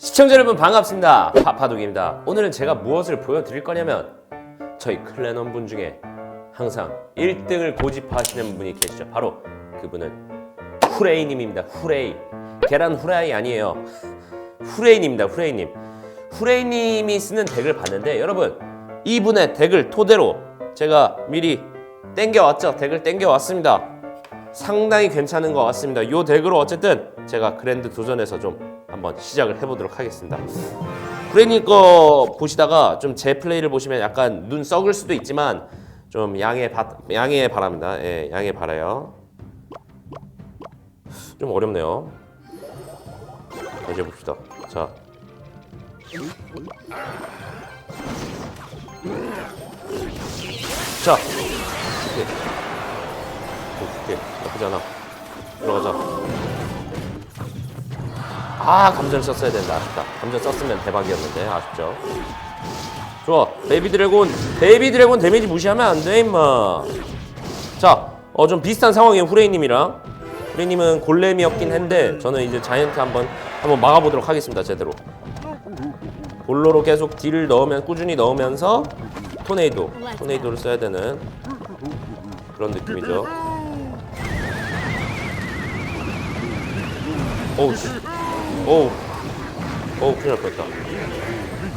시청자 여러분 반갑습니다. 파파독입니다. 오늘은 제가 무엇을 보여드릴 거냐면 저희 클랜원 분 중에 항상 1등을 고집하시는 분이 계시죠. 바로 그분은 후레이님입니다. 후레이. 계란 후라이 아니에요. 후레이님입니다. 후레이님. 후레이님이 쓰는 덱을 봤는데 여러분 이분의 덱을 토대로 제가 미리 땡겨왔죠. 덱을 땡겨왔습니다. 상당히 괜찮은 것 같습니다. 이 덱으로 어쨌든 제가 그랜드 도전에서 좀 한번 시작을 해보도록 하겠습니다. 브레님 거 보시다가 좀 제 플레이를 보시면 약간 눈 썩을 수도 있지만 좀 양해 바, 양해 바랍니다. 예, 양해 바라요. 좀 어렵네요. 다시 해봅시다. 자. 자. 오케이. 오케이. 나쁘지 않아. 들어가자. 아 감전 썼어야 된다 아쉽다. 감전 썼으면 대박이었는데 아쉽죠. 좋아. 베이비 드래곤 베이비 드래곤 데미지 무시하면 안 돼 임마. 자어 좀 비슷한 상황이에요 후레이님이랑. 후레이님은 골렘이었긴 한데 저는 이제 자이언트 한번 한번 막아보도록 하겠습니다 제대로. 볼로로 계속 딜을 넣으면 꾸준히 넣으면서 토네이도 토네이도를 써야 되는 그런 느낌이죠. 오우 씨 오우. 오우 큰일 날 뻔했다.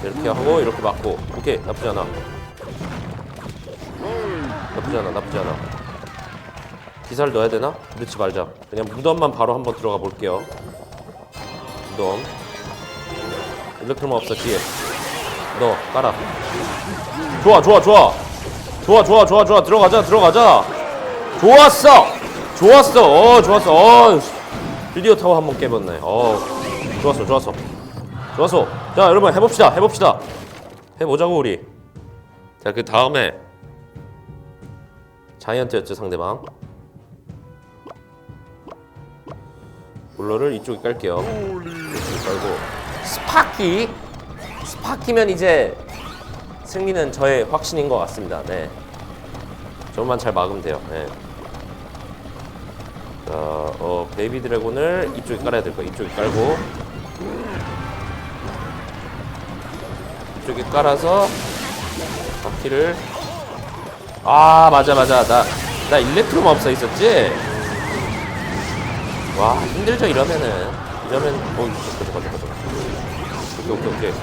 이렇게 하고 이렇게 맞고. 오케이 나쁘지 않아. 나쁘지 않아 나쁘지 않아. 기사를 넣어야 되나? 넣지 말자. 그냥 무덤만 바로 한번 들어가 볼게요. 무덤. 일렉트로만 없어 뒤에. 넣어 깔아. 좋아 좋아 좋아. 좋아 좋아 좋아 좋아. 들어가자 들어가자. 좋았어! 좋았어! 어 좋았어. 어 드디어 타워 한번 깨봤네. 어 좋았어 좋았어. 좋았어. 자 여러분 해봅시다 해봅시다. 해보자고 우리. 자 그 다음에 자이언트였죠 상대방. 볼러를 이쪽에 깔게요. 깔고. 스파키! 스파키면 이제 승리는 저의 확신인 것 같습니다. 네. 저만 잘 막으면 돼요. 네. 자, 어, 베이비 드래곤을 이쪽에 깔아야 될 거야. 이쪽에 깔고. 이쪽에 깔아서 바퀴를. 아 맞아 맞아. 나 나 일렉트로 마법사 있었지? 와 힘들죠 이러면은. 이러면 어 잠깐 잠깐 잠깐 오케이 오케이 오케이.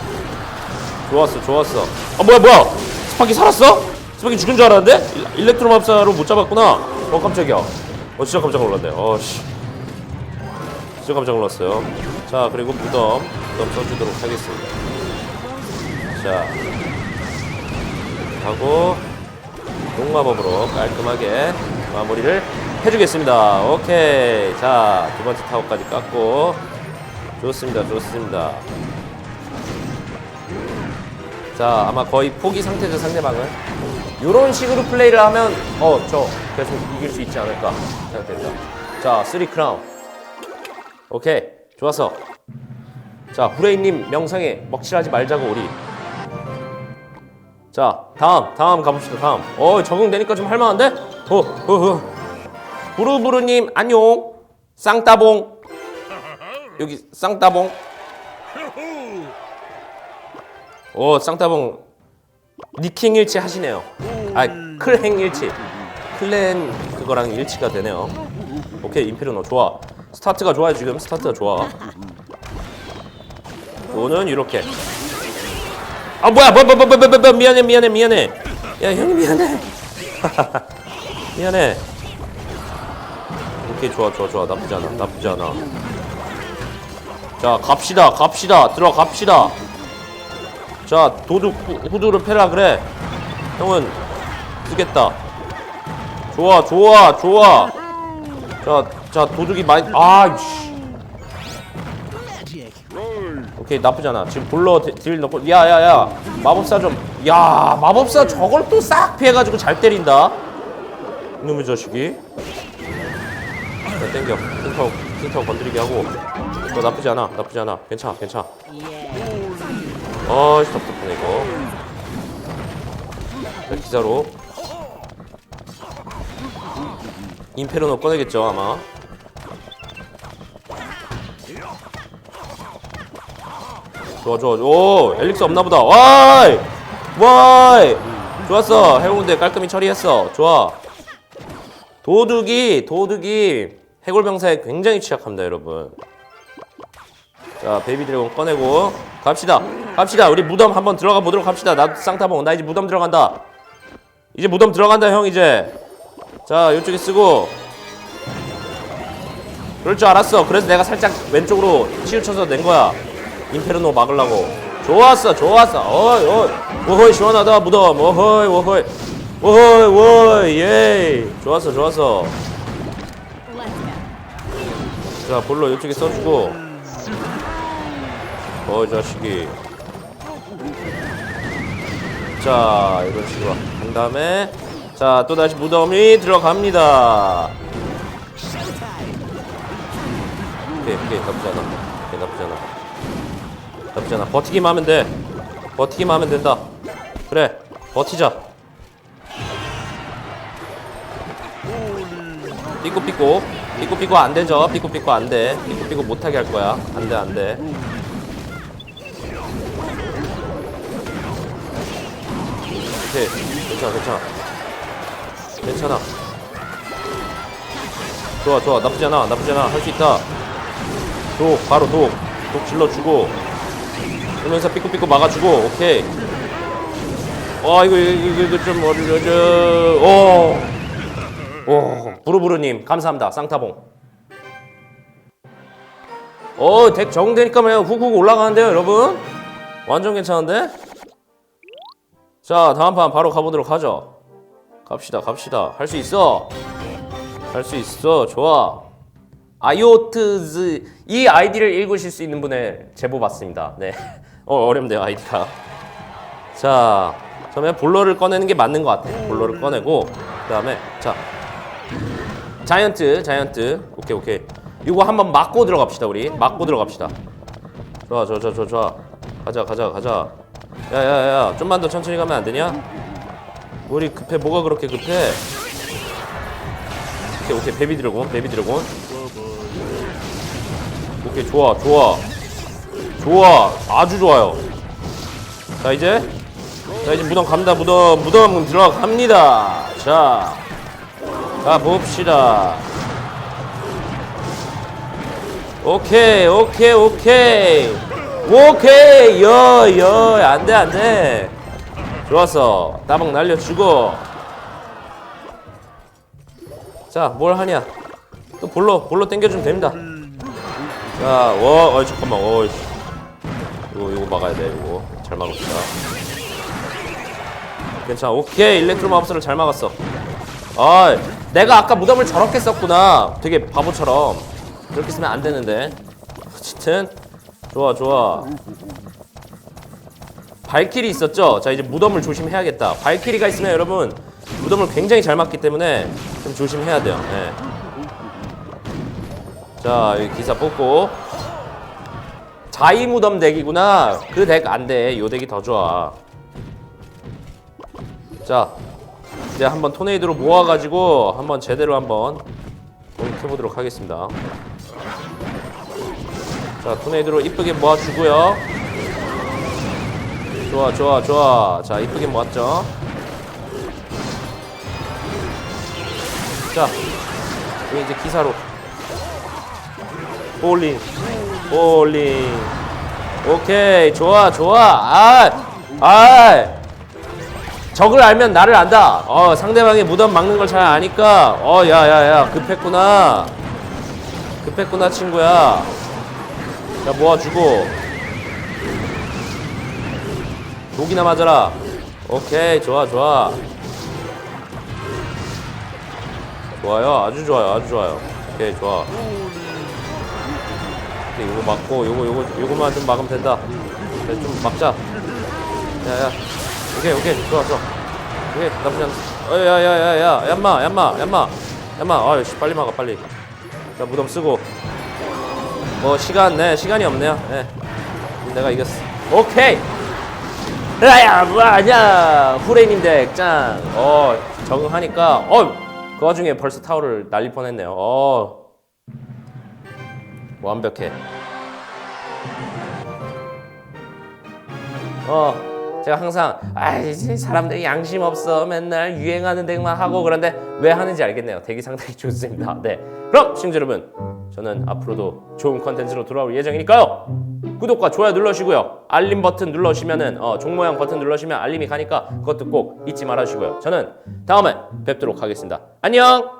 좋았어 좋았어. 아 뭐야 뭐야? 스파키 살았어? 스파키 죽은 줄 알았는데? 일- 일렉트로 마법사로 못 잡았구나. 어 깜짝이야 어 진짜 깜짝 놀랐네 어씨. 진짜 깜짝 놀랐어요. 자 그리고 무덤. 무덤 써주도록 하겠습니다. 자. 하고 용마법으로 깔끔하게 마무리를 해주겠습니다. 오케이. 자 두 번째 타워까지 깎고. 좋습니다. 좋습니다. 자 아마 거의 포기 상태죠 상대방은 이런 식으로 플레이를 하면 어 저 계속 이길 수 있지 않을까 생각됩니다. 자 쓰리 크라운. 오케이 좋았어. 자 후레이님 명상에 먹칠하지 말자고 우리. 자 다음 다음 가봅시다 다음. 어 적응되니까 좀 할만한데? 어 어 어. 부르부르님 안녕. 쌍따봉. 여기 쌍따봉. 오 쌍따봉 니킹 일치 하시네요. 아 클행 일치. 클랜 그거랑 일치가 되네요. 오케이 임페르노 좋아. 스타트가 좋아요 지금. 스타트가 좋아. 오는 이렇게. 아 뭐야 뭐뭐뭐뭐뭐 미안해 미안해 미안해. 야 형님 미안해. 미안해. 오케이 좋아 좋아 좋아. 나쁘지 않아 나쁘지 않아. 자 갑시다 갑시다. 들어갑시다 자 도둑 후, 후드를 패라 그래. 형은 쓰겠다. 좋아 좋아 좋아. 자, 자 도둑이 많이 아이씨. 오케이 나쁘지 않아. 지금 볼러 디- 딜 넣고 야야야. 마법사 좀야 마법사 저걸 또 싹 피해가지고 잘 때린다. 이놈의 자식이. 자 땡겨. 킹타워 킹타워 건드리게 하고. 너 나쁘지 않아 나쁘지 않아. 괜찮아 괜찮아 어이 답답하네 이거. 자 기사로. 임페르노 꺼내겠죠 아마. 좋아 좋아 오 엘릭스 없나 보다. 와이! 와이! 좋았어. 해운대 깔끔히 처리했어. 좋아. 도둑이 도둑이 해골병사에 굉장히 취약합니다 여러분. 자 베이비 드래곤 꺼내고 갑시다 갑시다. 우리 무덤 한번 들어가 보도록 합시다. 나 쌍타봉 나 이제 무덤 들어간다. 이제 무덤 들어간다 형 이제. 자 이쪽에 쓰고. 그럴 줄 알았어. 그래서 내가 살짝 왼쪽으로 치우쳐서 낸 거야. 임페르노 막으려고. 좋았어 좋았어. 어이 어이. 오호이 시원하다 무덤. 오호이 오호이. 오호이 오호이. 예 좋았어 좋았어. 자 볼로 이쪽에 써주고. 어 이 자식이 자 이런 식으로. 한 다음에 자 또다시 무덤이 들어갑니다. 오케이 오케이. 나쁘지 않아. 오케이 나쁘지 않아. 나쁘지 않아. 버티기만 하면 돼. 버티기만 하면 된다. 그래 버티자. 삐꼬삐꼬 삐꼬삐꼬 안 되죠. 삐꼬삐꼬 안돼. 삐꼬삐꼬 못하게 할 거야. 안돼 안돼 오케이. 괜찮아 괜찮아. 괜찮아. 좋아 좋아. 나쁘지 않아 나쁘지 않아. 할 수 있다. 독 바로 독 독 질러주고. 그러면서 삐꾸삐꾸 막아주고. 오케이. 와 이거 이거 이거 좀 어려져. 오오 부르부르님 감사합니다. 쌍타봉. 어덱 적응되니까 그냥 훅훅 올라가는데요 여러분? 완전 괜찮은데 자 다음 판 바로 가보도록 하죠. 갑시다 갑시다. 할 수 있어. 할 수 있어. 좋아. 아이오트즈 이 아이디를 읽으실 수 있는 분의 제보 받습니다. 네. 어, 어렵네요 아이디가. 자 처음에 볼러를 꺼내는 게 맞는 것 같아 볼러를 꺼내고 그 다음에 자. 자이언트 자이언트. 오케이 오케이. 이거 한번 맞고 들어갑시다 우리. 맞고 들어갑시다. 좋아 좋아 좋아 좋아. 가자 가자 가자 야야야 좀만 더 천천히 가면 안 되냐? 우리 급해. 뭐가 그렇게 급해? 오케이 오케이. 베비 드래곤 베비 드래곤. 오케이 좋아 좋아. 좋아. 아주 좋아요. 자 이제? 자 이제 무덤 갑니다. 무덤 무덤 들어갑니다. 자 가봅시다. 오케이 오케이 오케이 오케이. 여여. 안돼 안돼. 좋았어. 따박 날려주고. 자 뭘 하냐? 또 볼로 볼로 당겨주면 됩니다. 자와 어이 잠깐만. 어이 이거 이거 막아야 돼 이거. 잘 막읍시다. 괜찮아. 오케이. 일렉트로 마법사를 잘 막았어. 아 내가 아까 무덤을 저렇게 썼구나. 되게 바보처럼. 그렇게 쓰면 안 되는데. 어쨌든 좋아 좋아. 발길이 있었죠? 자 이제 무덤을 조심해야겠다. 발길이가 있으면 여러분 무덤을 굉장히 잘 막기 때문에 좀 조심해야 돼요. 네. 자 여기 기사 뽑고. 자이 무덤 덱이구나. 그 덱 안돼. 요 덱이 더 좋아. 자 이제 한번 토네이도로 모아가지고 한번 제대로 한번 공격해보도록 하겠습니다 자 토네이도로 이쁘게 모아주고요. 좋아 좋아 좋아. 자 이쁘게 모았죠? 자 여기 이제 기사로. 볼링 볼링. 오케이 좋아 좋아. 아아 적을 알면 나를 안다. 어 상대방의 무덤 막는 걸 잘 아니까. 어 야야야 급했구나. 급했구나 친구야 자 모아주고. 독이나 맞아라. 오케이 좋아 좋아. 좋아요. 아주 좋아요 아주 좋아요. 오케이 좋아. 오케이 요거 막고 요거 요거 요거만 좀 막으면 된다. 그래 좀 막자. 야야. 오케이 오케이. 좋아 좋아. 오케이 나쁘지 않아 어야야야야. 얌마 얌마 얌마. 얌마. 아이씨 빨리 막아 빨리. 자 무덤 쓰고 뭐 시간 네 시간이 없네요. 네. 내가 이겼어. 오케이! 라야 뭐하냐 후레님 덱짱 어 적응하니까 어그 와중에 벌써 타워를 날릴 뻔했네요. 어. 완벽해. 어 제가 항상 아이 사람들이 양심 없어. 맨날 유행하는 데만 하고 그런데 왜 하는지 알겠네요. 되게 상당히 좋습니다. 네. 그럼 시청자 여러분 저는 앞으로도 좋은 컨텐츠로 돌아올 예정이니까요. 구독과 좋아요 눌러주시고요. 알림 버튼 눌러주시면은 어, 종 모양 버튼 눌러주시면 알림이 가니까 그것도 꼭 잊지 말아주시고요. 저는 다음에 뵙도록 하겠습니다. 안녕.